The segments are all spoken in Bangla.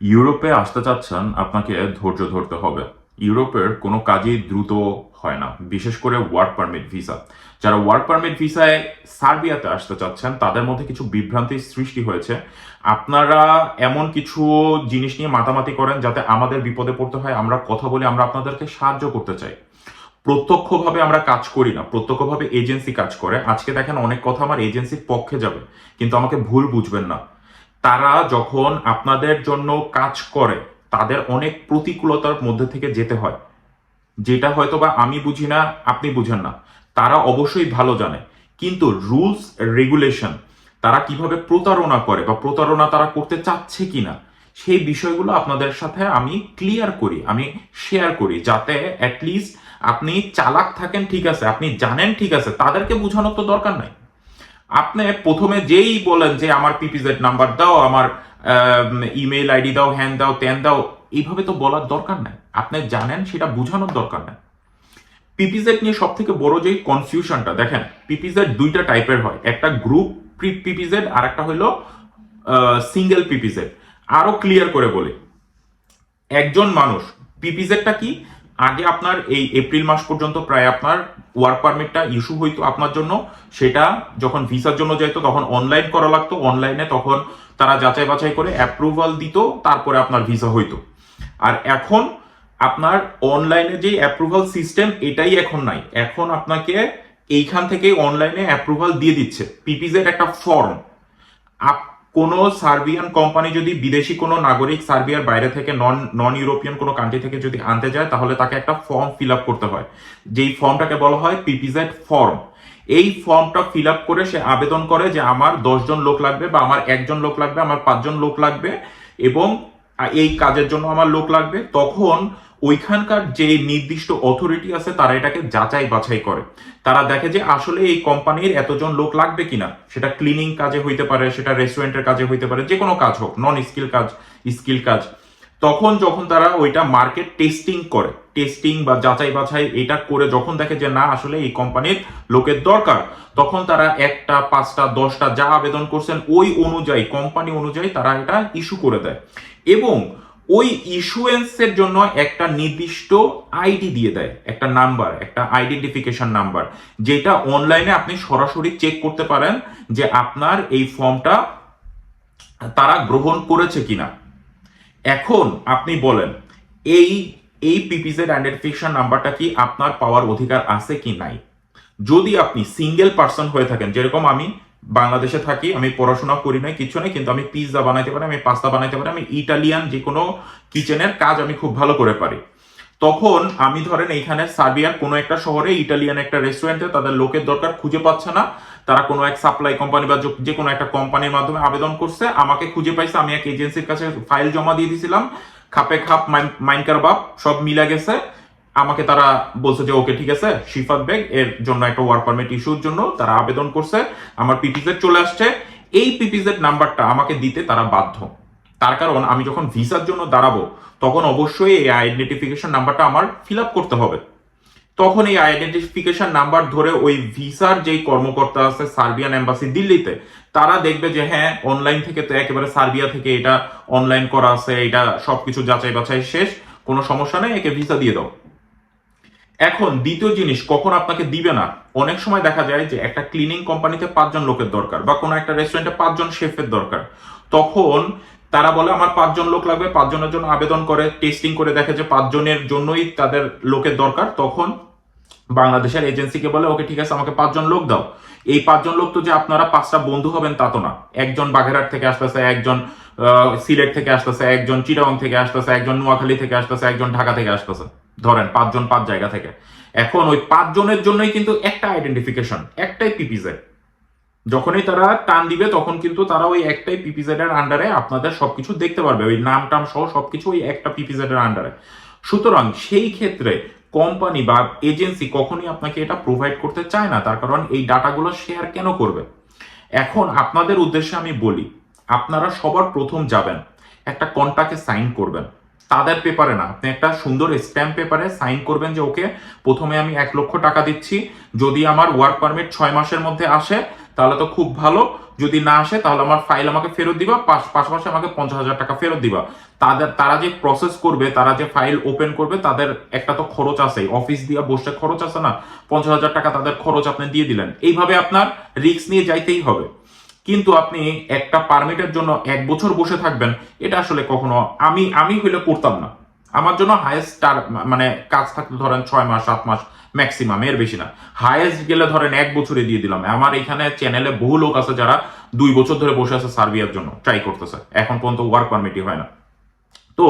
ইউরোপে আসতে চাচ্ছেন, আপনাকে ধৈর্য ধরতে হবে। ইউরোপের কোনো কাজই দ্রুত হয় না, বিশেষ করে ওয়ার্ক পারমিট ভিসা। যারা ওয়ার্ক পারমিট ভিসায় সার্বিয়াতে আসতে চাচ্ছেন, তাদের মধ্যে কিছু বিভ্রান্তির সৃষ্টি হয়েছে। আপনারা এমন কিছু জিনিস নিয়ে মাতামাতি করেন যাতে আমাদের বিপদে পড়তে হয়, আমরা কথা বলে আমরা আপনাদেরকে সাহায্য করতে চাই। প্রত্যক্ষভাবে আমরা কাজ করি না, প্রত্যক্ষভাবে এজেন্সি কাজ করে। আজকে দেখেন অনেক কথা আমার এজেন্সির পক্ষে যাবে, কিন্তু আমাকে ভুল বুঝবেন না। তারা যখন আপনাদের জন্য কাজ করে, তাদের অনেক প্রতিকূলতার মধ্যে থেকে যেতে হয়। যেটা হয়তো বা আমি বুঝি না, আপনি বুঝেন না। তারা অবশ্যই ভালো জানে। কিন্তু রুলস, রেগুলেশন, তারা কীভাবে প্রতারণা করে বা প্রতারণা তারা করতে চাচ্ছে কিনা, সেই বিষয়গুলো আপনাদের সাথে আমি ক্লিয়ার করি, আমি শেয়ার করি, যাতে অ্যাটলিস্ট আপনি চালাক থাকেন ঠিক আছে, আপনি জানেন ঠিক আছে, তাদেরকে বোঝানোর তো দরকার নাই। আপনি প্রথমে যেই বলেন যে আমার পিপিজেড নাম্বার দাও, আমার ইমেল আইডি দাও হ্যান দাও ত্যান দাও, এইভাবে তো বলার দরকার নাই। আপনি জানেন, সেটা বোঝানোর দরকার নাই। পিপিজেড নিয়ে সব থেকে বড় যে কনফিউশনটা দেখেন পিপিজেড দুইটা টাইপের হয়। একটা গ্রুপ পিপিজেড আর একটা হলো সিঙ্গেল পিপিজেড আরও ক্লিয়ার করে বলে। একজন মানুষ পিপিজেডটা কি? আগে আপনার এই এপ্রিল মাস পর্যন্ত প্রায় আপনার ওয়ার্ক পারমিটটা ইস্যু হইতো আপনার জন্য। সেটা যখন ভিসার জন্য যাইতো, তখন অনলাইন করা লাগতো। অনলাইনে তখন তারা যাচাই বাছাই করে অ্যাপ্রুভাল দিত, তারপরে আপনার ভিসা হইতো। আর এখন আপনার অনলাইনে যে অ্যাপ্রুভাল সিস্টেম এটাই এখন নাই। এখন আপনাকে এইখান থেকে অনলাইনে অ্যাপ্রুভাল দিয়ে দিচ্ছে। পিপিজের একটা ফর্ম আপ কোনো সার্বিয়ান কোম্পানি যদি বিদেশি কোনো নাগরিক সার্বিয়ার বাইরে থেকে নন নন ইউরোপিয়ান কোনো কান্ট্রি থেকে যদি আনতে যায়, তাহলে তাকে একটা ফর্ম ফিল আপ করতে হয়। যেই ফর্মটাকে বলা হয় পিপিজেড ফর্ম এই ফর্মটা ফিল আপ করে সে আবেদন করে যে আমার দশজন লোক লাগবে বা আমার একজন লোক লাগবে, আমার পাঁচজন লোক লাগবে এবং এই কাজের জন্য আমার লোক লাগবে। তখন ওইখানকার যে নির্দিষ্ট অথরিটি আছে, তারা এটাকে যাচাই বাছাই করে। তারা দেখে যে আসলে এই কোম্পানির এতজন লোক লাগবে কিনা। সেটা ক্লিনিং কাজে হইতে পারে, সেটা রেস্টুরেন্টের কাজে হইতে পারে যে কোনো কাজ হোক নন স্কিল কাজ স্কিল কাজ। তখন যখন তারা ওইটা মার্কেট টেস্টিং করে টেস্টিং বা যাচাই বাছাই এটা করে যখন দেখে যে না, আসলে এই কোম্পানির লোকের দরকার, তখন তারা একটা, পাঁচটা, দশটা যা আবেদন করছেন, ওই অনুযায়ী, কোম্পানি অনুযায়ী তারা এটা ইস্যু করে দেয়। এবং ওই ইস্যুয়েন্সের জন্য একটা নির্দিষ্ট আইডি দিয়ে দেয়, একটা নাম্বার একটা আইডেন্টিফিকেশন নাম্বার যেটা অনলাইনে আপনি সরাসরি চেক করতে পারেন যে আপনার এই ফর্মটা তারা গ্রহণ করেছে কিনা। এখন আপনি বলেন, এই এই পিপিজেড আইডেন্টিফিকেশন নাম্বারটা কি আপনার পাওয়ার অধিকার আছে কি নাই? যদি আপনি সিঙ্গেল পার্সন হয়ে থাকেন, যেরকম আমি বাংলাদেশে থাকি, আমি পড়াশোনা করি নাই, কিছু নেই, কিন্তু আমি পিৎজা বানাইতে পারি, আমি পাস্তা বানাইতে পারি, আমি ইটালিয়ান যে কোনো কিচেনের কাজ আমি খুব ভালো করে পারি। তখন আমি ধরেন এইখানে সার্বিয়ার কোনো একটা শহরে ইটালিয়ান একটা রেস্টুরেন্টে তাদের লোকের দরকার খুঁজে পাচ্ছে না। তারা কোনো এক সাপ্লাই কোম্পানি বা যে কোনো একটা কোম্পানির মাধ্যমে আবেদন করছে, আমাকে খুঁজে পাইছে, আমি এক এজেন্সির কাছে ফাইল জমা দিয়ে দিয়েছিলাম খাপে খাপ মাইনকার বাপ, সব মিলা গেছে। আমাকে তারা বলছে যে, ওকে, ঠিক আছে, শিফাত বেগ, এর জন্য একটা ওয়ার্ক পারমিট ইস্যুর জন্য তারা আবেদন করছে। আমার পিপিজেড চলে আসছে। এই পিপিজেড নাম্বারটা আমাকে দিতে তারা বাধ্য। তার কারণ, আমি যখন ভিসার জন্য দাঁড়াবো, তখন অবশ্যই এই আইডেন্টিফিকেশন নাম্বারটা আমার ফিল আপ করতে হবে। তখন এই আইডেন্টিফিকেশন নাম্বার ধরে ওই ভিসার যেই কর্মকর্তা আছে সার্বিয়ান এম্বাসি দিল্লিতে, তারা দেখবে যে হ্যাঁ অনলাইন থেকে তো একেবারে সার্বিয়া থেকে এটা অনলাইন করা আছে, এটা সবকিছু যাচাই বাছাই শেষ, কোনো সমস্যা নেই, একে ভিসা দিয়ে দাও। এখন দ্বিতীয় জিনিস, কখন আপনাকে দিবে না। অনেক সময় দেখা যায় যে একটা ক্লিনিং কোম্পানিতে পাঁচজন লোকের দরকার বা কোনো একটা রেস্টুরেন্টে পাঁচজন শেফের দরকার। তখন তারা বলে, আমার পাঁচজন লোক লাগবে, পাঁচজনের জন্য আবেদন করে টেস্টিং করে দেখে যে পাঁচজনের জন্যই তাদের লোকের দরকার। তখন বাংলাদেশের এজেন্সিকে বলে, ওকে, ঠিক আছে, আমাকে পাঁচজন লোক দাও। এই পাঁচজন লোক তো যে আপনারা পাঁচটা বন্ধু হবেন তা তো না। একজন বাঘেরহাট থেকে আসতেছে, একজন সিলেট থেকে আসতেছে, একজন চিটাগং থেকে আসতেছে, একজন নোয়াখালী থেকে আসতেছে, একজন ঢাকা থেকে আসতেছে। ধরেন পাঁচজন পাঁচ জায়গা থেকে। এখন ওই পাঁচজনের জন্যই কিন্তু একটা আইডেন্টিফিকেশন একটাই পিপিজেড যখনই তারা টান দিবে, তখন কিন্তু তারা ওই একটাই পিপিজেড এর আন্ডারে আপনাদের সবকিছু দেখতে পারবে। ওই নাম টাম সহ সবকিছু ওই একটা পিপিজেড এর আন্ডারে সুতরাং সেই ক্ষেত্রে কোম্পানি বা এজেন্সি কখনই আপনাকে এটা প্রোভাইড করতে চায় না, তার কারণ এই ডাটাগুলো শেয়ার কেন করবে? এখন আপনাদের উদ্দেশ্যে আমি বলি, আপনারা সবার প্রথম যাবেন, একটা কন্টাকে সাইন করবেন। তাদের পেপারে না। আপনি একটা সুন্দর স্ট্যাম্প পেপারে সাইন করবেন যে, ওকে, প্রথমে আমি এক লক্ষ টাকা দিচ্ছি। যদি আমার ওয়ার্ক পারমিট ছয় মাসের মধ্যে আসে, তাহলে তো খুব ভালো। যদি না আসে, তাহলে আমার ফাইল আমাকে ফেরত দিবা। পাশাপাশি আমাকে পঞ্চাশ হাজার টাকা ফেরত দিবা। তাদের, তারা যে প্রসেস করবে, তারা যে ফাইল ওপেন করবে, তাদের একটা তো খরচ আছে অফিস দিয়ে বসে খরচ আছে না। পঞ্চাশ হাজার টাকা তাদের খরচ আপনি দিয়ে দিলেন। এইভাবে আপনার রিস্ক নিয়ে যাইতেই হবে। কিন্তু আপনি একটা পারমিটের জন্য এক বছর বসে থাকবেন, এটা আসলে কখনো আমি আমি হইলে করতাম না। আমার জন্য হায়েস্ট মানে কাজ থাকতে ধরেন ছয় মাস, সাত মাস ম্যাক্সিমাম এর বেশি না। হায়েস্ট গেলে ধরেন এক বছরে দিয়ে দিলাম। আমার এখানে চ্যানেলে বহু লোক আছে যারা দুই বছর ধরে বসে আছে সার্বিয়ার জন্য ট্রাই করতেছে। এখন পর্যন্ত ওয়ার্ক পারমিটই হয় না। তো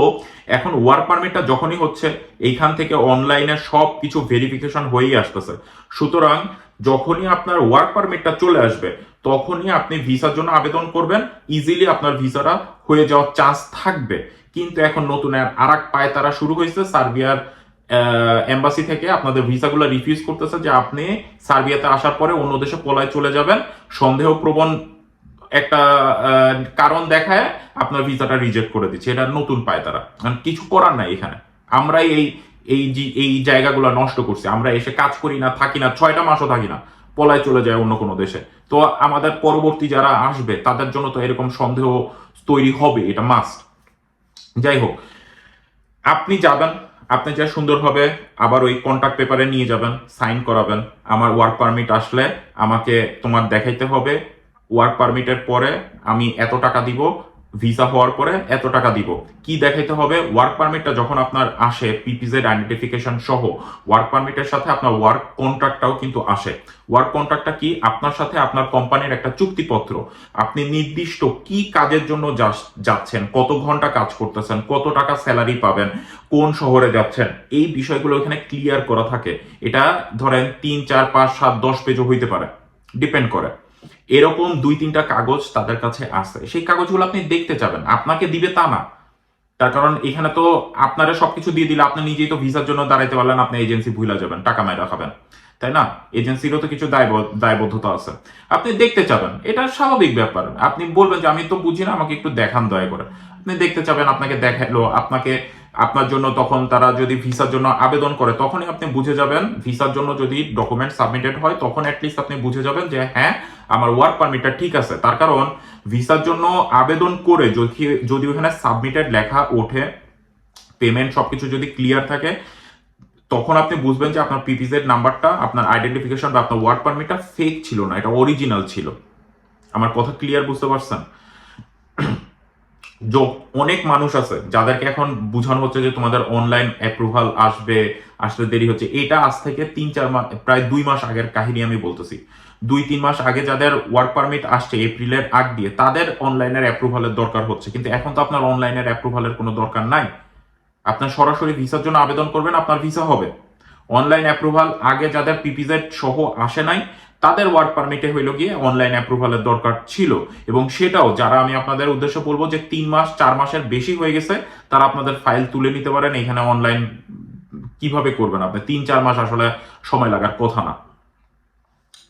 এখন ওয়ার্ক পারমিটটা যখনই হচ্ছে, এইখান থেকে অনলাইনে সব কিছু ভেরিফিকেশন হয়েই আসতেছে। সুতরাং যখনই আপনার ওয়ার্ক পারমিটটা চলে আসবে, তখনই আপনি ভিসার জন্য আবেদন করবেন। ইজিলি আপনার ভিসাটা হয়ে যাওয়ার চান্স থাকবে। কিন্তু এখন নতুন আর এক পায় তারা শুরু হয়েছে, সার্বিয়ার এম্বাসি থেকে আপনাদের ভিসাগুলো রিফিউজ করতেছে যে আপনি সার্বিয়াতে আসার পরে অন্য দেশে পলায় চলে যাবেন। সন্দেহপ্রবণ একটা কারণ দেখায় আপনার ভিসাটা রিজেক্ট করে দিচ্ছে। এটা নতুন পায় তারা। কিছু করার নাই এখানে। আমরাই এই এই এই জায়গাগুলো নষ্ট করছে। আমরা এসে কাজ করি না, থাকি না, ছয়টা মাসও থাকি না, পলায় চলে যায় অন্য কোনো দেশে। তো আমাদের পরবর্তী যারা আসবে, তাদের জন্য তো এরকম সন্দেহ তৈরি হবে, এটা মাস্ট যাই হোক, আপনি যাবেন, আপনি যা সুন্দরভাবে আবার ওই কন্ট্রাক্ট পেপারে নিয়ে যাবেন সাইন করাবেন। আমার ওয়ার্ক পারমিট আসলে আমাকে তোমার দেখাইতে হবে। ওয়ার্ক পারমিটের পরে আমি এত টাকা দিব ভিসা হওয়ার পরে এত টাকা দিব। কি দেখাইতে হবে? ওয়ার্ক পারমিটটা যখন আপনার আসে পিপিজেড আইডেন্টিফিকেশন সহ ওয়ার্ক পারমিটের সাথে আপনার ওয়ার্ক কন্ট্রাক্টটাও কিন্তু আসে। ওয়ার্ক কন্ট্রাক্টটা কি? আপনার সাথে আপনার কোম্পানির একটা চুক্তিপত্র। আপনি নির্দিষ্ট কি কাজের জন্য যাচ্ছেন, কত ঘণ্টা কাজ করতেছেন, কত টাকা স্যালারি পাবেন, কোন শহরে যাচ্ছেন, এই বিষয়গুলো এখানে ক্লিয়ার করা থাকে। এটা ধরেন তিন, চার, পাঁচ, সাত, দশ পেজও হইতে পারে। ডিপেন্ড করে। এরকম দুই তিনটা কাগজ তাদের কাছে আছে। সেই কাগজগুলো আপনি দেখতে যাবেন। আপনাকে দিবে তা না। তার কারণ এখানে তো আপনারা সবকিছু দিয়ে দিলে আপনি নিজেই তো ভিসার জন্য দাঁড়াইতে পারলেন, আপনি এজেন্সি ভুলে যাবেন, টাকা মাইরা রাখাবেন তাই না? এজেন্সিরও তো কিছু দায়ব- দায়বদ্ধতা আছে। আপনি দেখতে চাবেন এটা স্বাভাবিক ব্যাপার। আপনি বলবেন যে, আমি তো বুঝি না, আমাকে একটু দেখান দয়া করে। আপনি দেখতে চাবেন আপনাকে দেখাল, আপনাকে আপনার জন্য তখন তারা যদি ভিসার জন্য আবেদন করে, তখনই আপনি বুঝে যাবেন। ভিসার জন্য যদি ডকুমেন্ট সাবমিটেড হয়, তখন অ্যাটলিস্ট আপনি বুঝে যাবেন যে হ্যাঁ আমার ওয়ার্ক পারমিটটা ঠিক আছে। তার কারণ, ভিসার জন্য আবেদন করে যদি যদি ওখানে সাবমিটেড লেখা ওঠে পেমেন্ট সবকিছু যদি ক্লিয়ার থাকে, তখন আপনি বুঝবেন যে আপনার পিপিজেড নাম্বারটা, আপনার আইডেন্টিফিকেশন বা আপনার ওয়ার্ক পারমিটটা ফেক ছিল না, এটা অরিজিনাল ছিল। আমার কথা ক্লিয়ার বুঝতে পারছেন? যো, অনেক মানুষ আছে যাদেরকে এখন বোঝানো হচ্ছে যে তোমাদের অনলাইন অ্যাপ্রুভাল আসবে, আসতে দেরি হচ্ছে। এটা আজ থেকে তিন, চার মাস প্রায় দুই মাস আগের কাহিনী আমি বলতেছি। দুই, তিন মাস আগে যাদের ওয়ার্ক পারমিট আসছে এপ্রিলের আগ দিয়ে, তাদের অনলাইনের অ্যাপ্রুভালের দরকার হচ্ছে। কিন্তু এখন তো আপনার অনলাইনের অ্যাপ্রুভালের কোনো দরকার নাই। আপনার সরাসরি ভিসার জন্য আবেদন করবেন, আপনার ভিসা হবে। অনলাইন অ্যাপ্রুভাল আগে যাদের পিপিজেড সহ আসে নাই তাদের ওয়ার্ক পারমিটে হইল গিয়ে অনলাইন অ্যাপ্রুভালের দরকার ছিল। এবং সেটাও যারা আমি আপনাদের উদ্দেশ্য বলব যে তিন মাস, চার মাসের বেশি হয়ে গেছে, তারা আপনাদের ফাইল তুলে নিতে পারেন। এখানে অনলাইন কীভাবে করবেন আপনি? তিন, চার মাস আসলে সময় লাগার কথা না।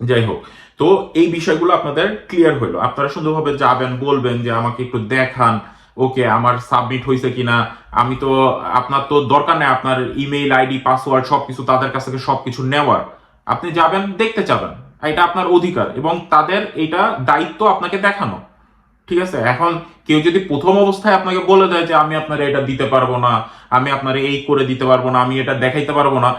যাই হোক, তো এই বিষয়গুলো আপনাদের ক্লিয়ার হইল। আপনারা সুন্দরভাবে যাবেন, বলবেন যে আমাকে একটু দেখান, ওকে, আমার সাবমিট হয়েছে কিনা। আমি তো, আপনার তো দরকার নেই আপনার ইমেইল আইডি পাসওয়ার্ড সবকিছু তাদের কাছ থেকে সবকিছু নেওয়ার। আপনি যাবেন, দেখতে যাবেন এটা আপনার অধিকার এবং তাদের এটা দায়িত্ব আপনাকে দেখানো। ঠিক আছে? এখন কেউ যদি প্রথম অবস্থায় আপনাকে বলে দেয় যে, আমি আপনার এটা দিতে পারব না, আমি আপনার এই করে দিতে পারব না, আমি এটা দেখাইতে পারব না,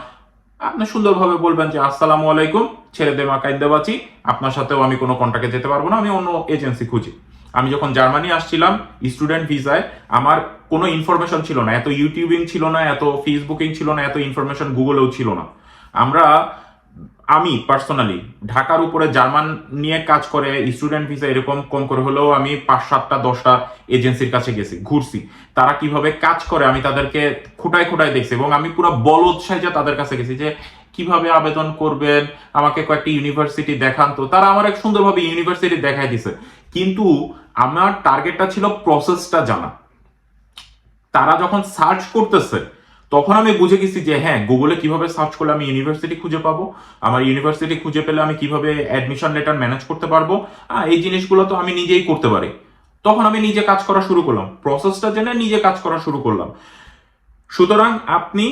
আপনি সুন্দরভাবে বলবেন যে, আসসালামু আলাইকুম, ছেড়ে দে মা, কাইন্দে বাঁচি, আপনার সাথেও আমি কোনো কন্ট্যাক্টে যেতে পারব না, আমি অন্য এজেন্সি খুঁজি। আমি যখন জার্মানি আসছিলাম স্টুডেন্ট ভিসায় আমার কোনো ইনফরমেশন ছিল না, এত ইউটিউবিং ছিল না, এত ফেসবুকিং ছিল না, এত ইনফরমেশন গুগলেও ছিল না। আমরা আমি পার্সোনালি ঢাকার উপরে জার্মান নিয়ে কাজ করে স্টুডেন্ট ভিসা এরকম কম করে হলেও আমি পাঁচ সাতটা, দশটা এজেন্সির কাছে গেছি, ঘুরছি। তারা কীভাবে কাজ করে আমি তাদেরকে খুঁটায় খুঁটায় দেখছি এবং আমি পুরো বলদ সাইজে তাদের কাছে গেছি যে, কীভাবে আবেদন করবেন? আমাকে কয়েকটি ইউনিভার্সিটি দেখান তো। তারা আমার এক সুন্দরভাবে ইউনিভার্সিটি দেখাই দিছে। কিন্তু আমার টার্গেটটা ছিল প্রসেসটা জানা। তারা যখন সার্চ করতেছে তখন আমি বুঝে গেছি যে হ্যাঁ গুগলে কীভাবে সার্চ করলে আমি ইউনিভার্সিটি খুঁজে পাবো? আমার ইউনিভার্সিটি খুঁজে পেলে আমি কীভাবে অ্যাডমিশন লেটার ম্যানেজ করতে পারব? এই জিনিসগুলো তো আমি নিজেই করতে পারি। তখন আমি নিজে কাজ করা শুরু করলাম। প্রসেসটা জেনে নিজে কাজ করা শুরু করলাম। সুতরাং আপনি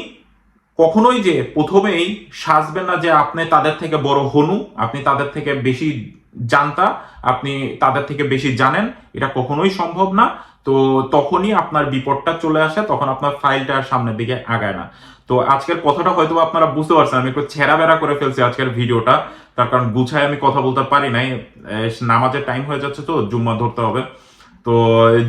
কখনোই যে প্রথমেই সাজবেন না যে, আপনি তাদের থেকে বড় হনু, আপনি তাদের থেকে বেশি জানতা, আপনি তাদের থেকে বেশি জানেন, এটা কখনোই সম্ভব না। তো তখনই আপনার বিপদটা চলে আসে, তখন আপনার ফাইলটা আর সামনের দিকে আগায় না। তো আজকের কথাটা হয়তো আপনারা বুঝতে পারছেন, আমি একটু ছেঁড়া বেড়া করে ফেলছি আজকের ভিডিওটা। তার কারণ গুছায় আমি কথা বলতে পারি নাই। নামাজের টাইম হয়ে যাচ্ছে তো, জুম্মা ধরতে হবে। তো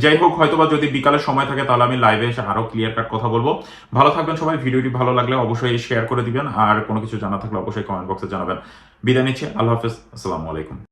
যাই হোক, হয়তোবা যদি বিকালে সময় থাকে, তাহলে আমি লাইভে এসে আরও ক্লিয়ার কাট কথা বলব। ভালো থাকবেন সবাই, ভিডিওটি ভালো লাগলে অবশ্যই শেয়ার করে দিবেন। আর কোনো কিছু জানা থাকলে অবশ্যই কমেন্ট বক্সে জানাবেন। বিদায় নিচ্ছি, আল্লাহ হাফেজ, আসসালামু আলাইকুম।